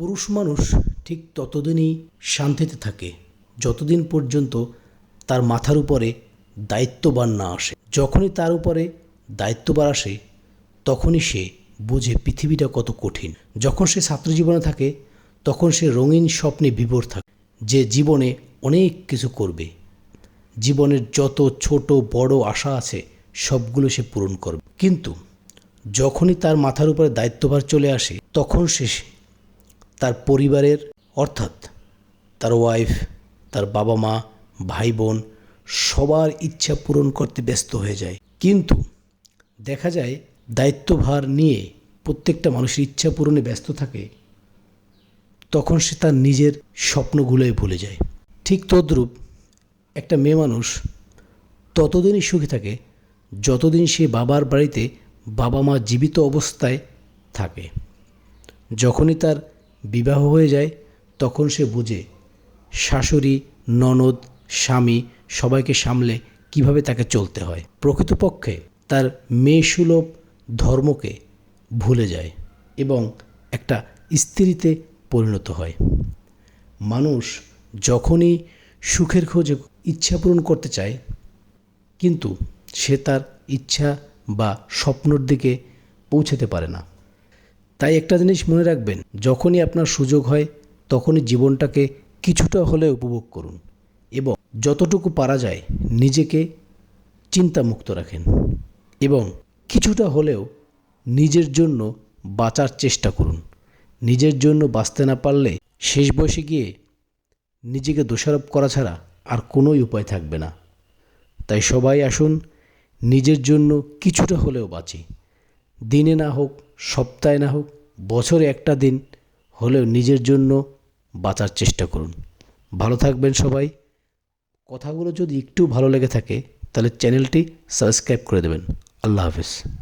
পুরুষ মানুষ ঠিক ততদিনই শান্তিতে থাকে, যতদিন পর্যন্ত তার মাথার উপরে দায়িত্ববান না আসে। যখনই তার উপরে দায়িত্ববান আসে, তখনই সে বুঝে পৃথিবীটা কত কঠিন। যখন সে ছাত্রজীবনে থাকে, তখন সে রঙিন স্বপ্নে বিভোর থাকে, যে জীবনে অনেক কিছু করবে। জীবনের যত ছোট, বড় আশা আছে, সবগুলো সে পূরণ করবে। কিন্তু যখনই তার মাথার উপরে দায়িত্বভার চলে আসে, তখন সে তার পরিবারের, অর্থাৎ তার ওয়াইফ তার বাবা মা ভাই বোন সবার ইচ্ছা পূরণ করতে ব্যস্ত হয়ে যায়। কিন্তু দেখা যায় দায়িত্বভার নিয়ে প্রত্যেকটা মানুষের ইচ্ছা পূরণে ব্যস্ত থাকে, তখন সে তার নিজের স্বপ্নগুলোই ভুলে যায়। ঠিক তদ্রূপ একটা মেয়ে মানুষ ততদিনই সুখী থাকে যতদিন সে বাবার বাড়িতে বাবা মা জীবিত অবস্থায় থাকে। যখনই তার বিবাহ হয়ে যায়, তখন সে বুঝে শাশুড়ি, ননদ, স্বামী সবাইকে সামলে কীভাবে তাকে চলতে হয়। প্রকৃতপক্ষে তার মেয়েসুলভ ধর্মকে ভুলে যায় এবং একটা স্ত্রীতে পরিণত হয়। মানুষ যখনই সুখের খোঁজে ইচ্ছা পূরণ করতে চায়, কিন্তু সে তার ইচ্ছা বা স্বপ্নর দিকে পৌঁছাতে পারে না। তাই একটা জিনিস মনে রাখবেন, যখনই আপনার সুযোগ হয়, তখনই জীবনটাকে কিছুটা হলে উপভোগ করুন এবং যতটুকু পারা যায়, নিজেকে চিন্তামুক্ত রাখেন এবং কিছুটা হলেও নিজের জন্য বাঁচার চেষ্টা করুন। নিজের জন্য বাঁচতে না পারলে শেষ বয়সে গিয়ে নিজেকে দোষারোপ করা ছাড়া আর কোনোই উপায় থাকবে না। তাই সবাই আসুন, নিজের জন্য কিছুটা হলেও বাঁচি। দিনে না হোক সপ্তাহে না হোক, বছরে একটা দিন হলেও নিজের জন্য বাঁচার চেষ্টা করুন। ভালো থাকবেন সবাই। কথাগুলো যদি একটু ভালো লেগে থাকে, তাহলে চ্যানেলটি সাবস্ক্রাইব করে দেবেন। আল্লাহ হাফেজ।